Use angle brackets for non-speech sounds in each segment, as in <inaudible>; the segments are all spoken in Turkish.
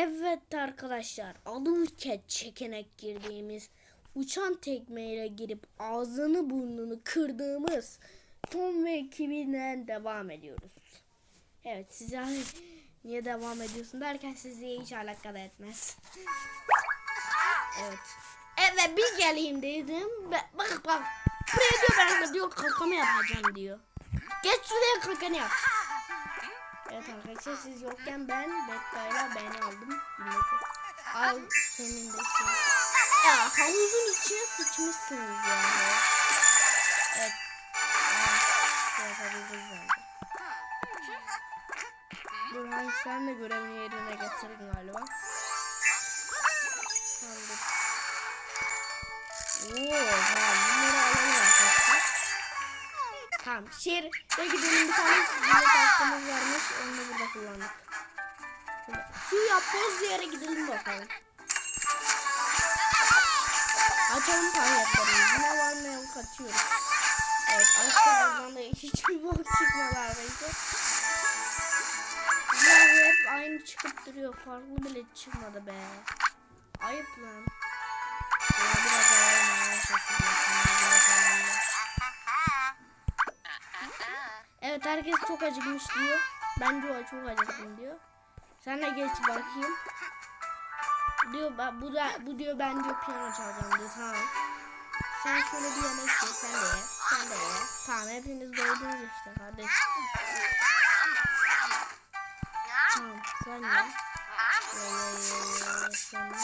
Evet arkadaşlar alırken çekenek girdiğimiz uçan tekmeyle girip ağzını burnunu kırdığımız Tom ve ekibinden devam ediyoruz. Evet size niye devam ediyorsun derken sizi hiç alakadar etmez. Evet. Evet bir geleyim dedim. Bak bak. Buraya diyor ben de diyor kakamı yapacağım diyor. Geç şuraya kakanı yap. Evet arkadaşlar siz yokken ben Bekka'yla beni aldım. Al senin de şey. Ya havuzun içine sıçmışsınız yani. Evet. Aa, yapabiliriz bence. Dur hangi sen de görevini yerine getirdin galiba. Tamam dur. Oo, tamam. Tamam şehre gidelim bir tane sizinle hakkımız varmış onu da burada kullandık. Şöyle, Şu yapboz yere gidelim bakalım. Açalım kaynaklarını. Yine var mı yok açıyoruz. Evet arkadaşlardan da hiçbir bok çıkmadı arkadaşlar. Ya hep aynı çıkıp duruyor. Farklı bile çıkmadı be. Ayıp lan. Evet herkes çok acıkmış diyor. Bence o çok acıktım diyor. Sen de geç bakayım. Diyor ben- bu da bu diyor ben diyor piyano çalacağım diyor tamam. Sen şöyle bir yemek ye sen de ye. Sen de ye. Tamam hepiniz doydunuz işte kardeş. Tamam sen ye. Ye ye ye ye. Sonra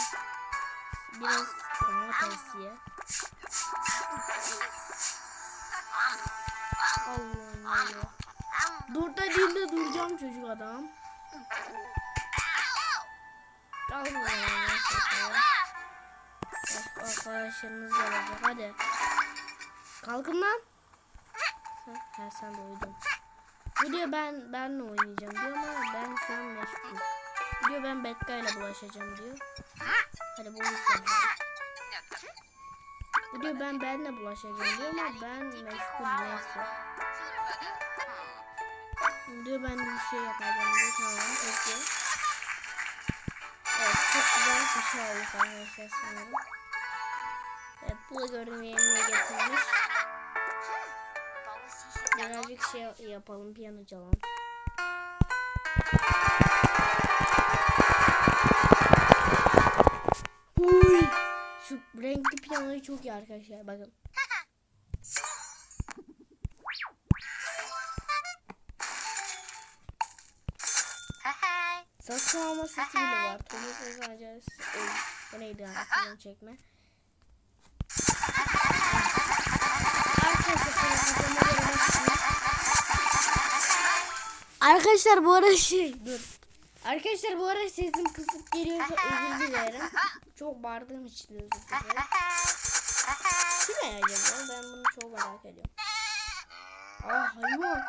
biraz domates ye. Allah Allah. Dur dediğinde duracağım çocuk adam. Allah arkadaşlarınız gelecek hadi. Kalkın lan. Ha, sen de uyudun. Bu diyor ben benle oynayacağım diyor ama ben şu an meşgul. Diyor ben Bekka ile bulaşacağım diyor. Hadi bu yüzden. Bu diyor ben benle bulaşacağım diyor ama ben meşgul neyse. Diyor ben de bir şey yapacağım tamam peki. Evet çok güzel bir şey olmuş arkadaşlar sanırım. Evet bu da görünümü yerine getirmiş. Birazcık şey yapalım piyano çalalım. Huy! Şu renkli piyanoyu çok iyi arkadaşlar bakın. Satın alma sesi bile var. <laughs> Thomas sadece o neydi film çekme. Arkadaşlar bu arada şey dur. Arkadaşlar bu arada sesim kısık geliyorsa özür dilerim. Çok bağırdığım için özür dilerim. Kim acaba? Ben bunu çok merak ediyorum. Aa hayvan.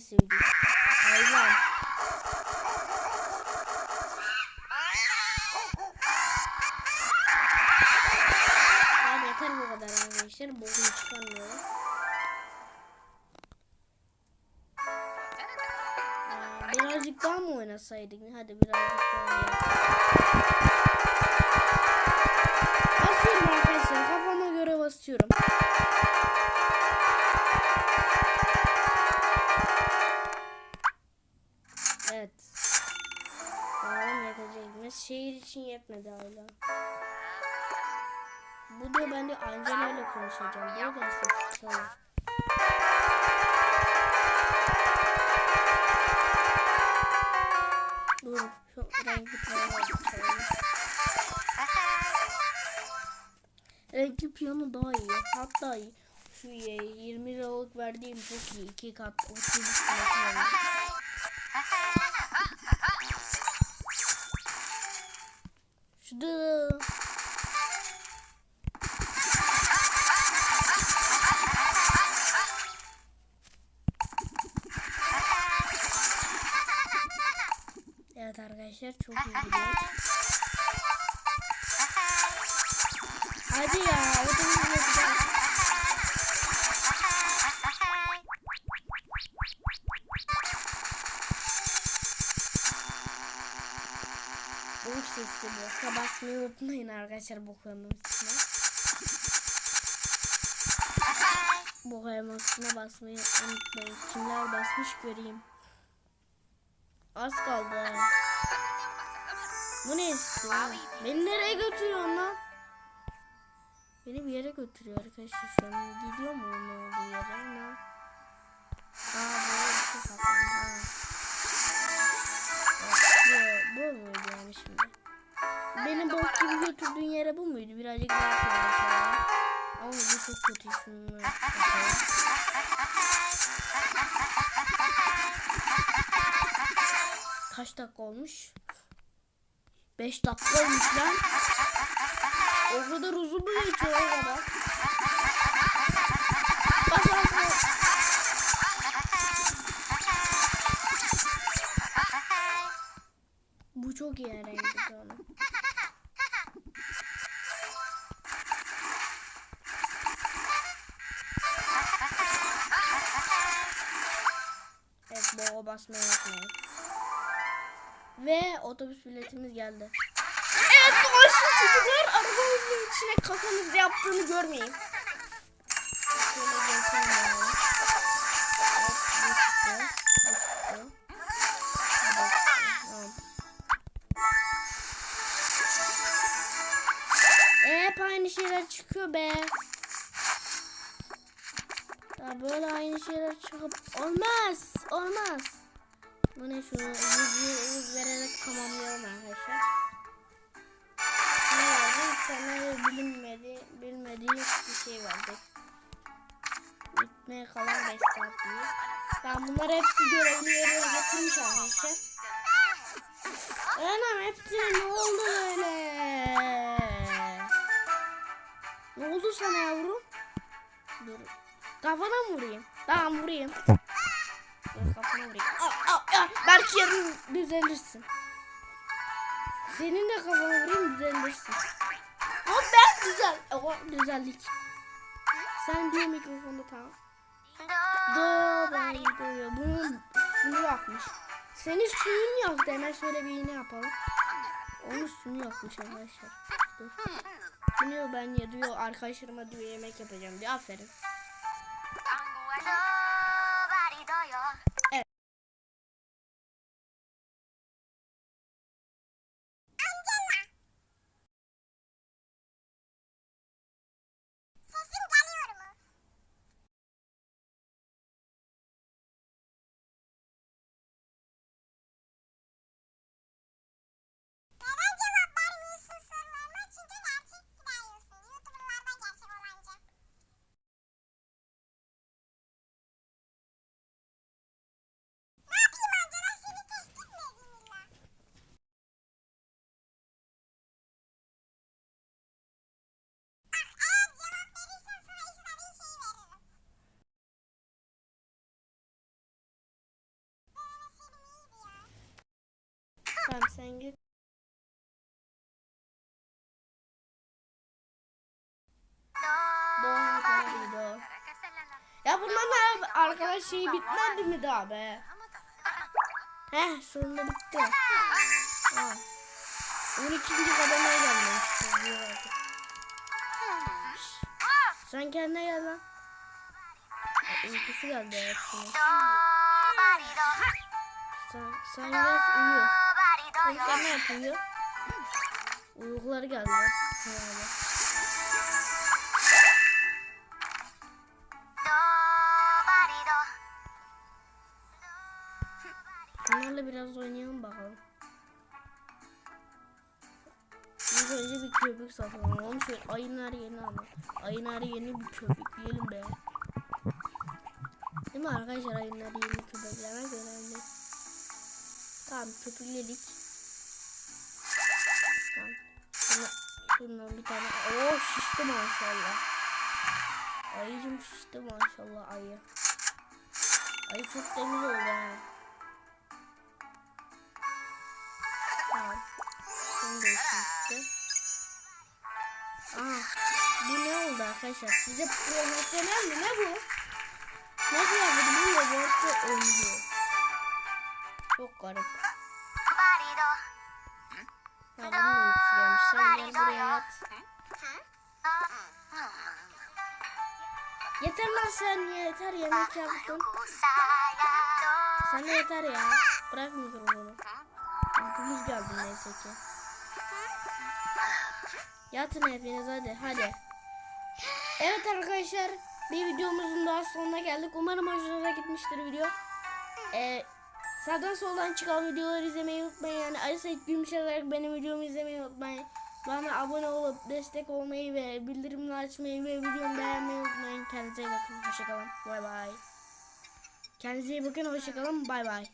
Sevdiğim. Hayvan. Abi yeter bu kadar arkadaşlar. Bokunu çıkarmıyorum. Birazcık daha mı oynasaydık? Hadi birazcık daha oynayalım. Basıyorum arkadaşlar. Kafama göre basıyorum. Mi? Şehir için yetmedi hala. Bu diyor ben de Angela ile konuşacağım. Diyor da ses çalıyor. Dur şu renkli piyano. Renkli piyano daha iyi. Hatta iyi. Şu ye- 20 liralık verdiğim çok iyi. 2 kat 30 lira. Şurada. Evet arkadaşlar çok iyi gidiyor. Hadi ya. O da güzel. Basmayı unutmayın arkadaşlar bu emojisine. Bu emojisine basmayı unutmayın. Kimler basmış göreyim. Az kaldı. Bu ne istiyor? Beni nereye götürüyorsun lan? Beni bir yere götürüyor arkadaşlar şu an. Gidiyor mu onun olduğu yere? Ne? Aa böyle bir şey saklandı. Ha. Evet, bu, bu muydu yani şimdi? Benim bok gibi götürdüğün yere bu muydu? Birazcık daha şöyle. Ama bu çok kötü yapalım. Kaç dakika olmuş? 5 dakika olmuş lan. O kadar uzun mu geçiyor o kadar? Bu çok iyi rengi şu. Evet boğa basmayı unutmayın. Ve otobüs biletimiz geldi. Evet dolaşın çocuklar arabamızın içine kafanızda yaptığını görmeyin. Şöyle geçelim. Evet şeyler çıkıyor be. Ya böyle aynı şeyler çıkıp olmaz. Olmaz. Bu ne şu yüzü yüz vererek tamamlayalım arkadaşlar. Ne vardı? Sana bilinmedi, bilmediği bir şey vardı. Bitmeye kalan 5 saat diyor. Ben bunları hepsi görevli yerine getirmiş arkadaşlar. Anam hepsine ne oldu böyle? Ne oldu sana yavrum? Dur. Kafana mı vurayım? Tamam vurayım. Dur kafana vurayım. Aa, aa, aa. Belki yarın düzelirsin. Senin de kafana vurayım düzelirsin. Ama ben düzel. O düzeldik. Sen diyor mikrofonda tamam. Do ben duyuyor. Bunun suyu yakmış. Senin suyun yok deme şöyle bir iğne yapalım. Onun suyu yakmış arkadaşlar. Dur. Diyor ben ya diyor arkadaşlarıma diyor yemek yapacağım diyor. Aferin. Ya bunların arkadaş şeyi bitmedi mi daha be? Heh sonunda bitti. Ha. 12. kademeye gelmiş. Sen kendine gel lan. Uykusu geldi hepsine. Sen, sen yat uyu. Sen ne yapıyor? Uykuları geldi. Herhalde. Bunlarla biraz oynayalım bakalım. İlk önce bir köpük satın alalım. Şöyle ayın her yeni alalım. Ayın her yeni bir köpük yiyelim be. Değil mi arkadaşlar ayın her yeni köpeklemek önemli. Tamam köpükledik. Tamam. Şuna, şundan bir tane. Oo şişti maşallah. Ayıcım şişti maşallah ayı. Ayı çok temiz oldu ha. Aa, bu ne oldu arkadaşlar? Size profesyonel mi? Ne bu? Ne kıyafeti bu robotu oynuyor. Çok garip. Ya bunun da gelmiş. Sen gel buraya yat. Yeter lan sen yeter yemek yaptın. Sen de yeter ya. Bırak mikrofonu. Uykumuz geldi neyse ki. Yatın hepiniz hadi hadi. Evet arkadaşlar bir videomuzun daha sonuna geldik. Umarım hoşunuza gitmiştir video. Ee, sağdan soldan çıkan videoları izlemeyi unutmayın. Yani Sait Gümüş olarak benim videomu izlemeyi unutmayın. Bana abone olup destek olmayı ve bildirimleri açmayı ve videomu beğenmeyi unutmayın. Kendinize iyi bakın. Hoşçakalın. Bay bay. Kendinize iyi bakın. Hoşçakalın. Bay bay.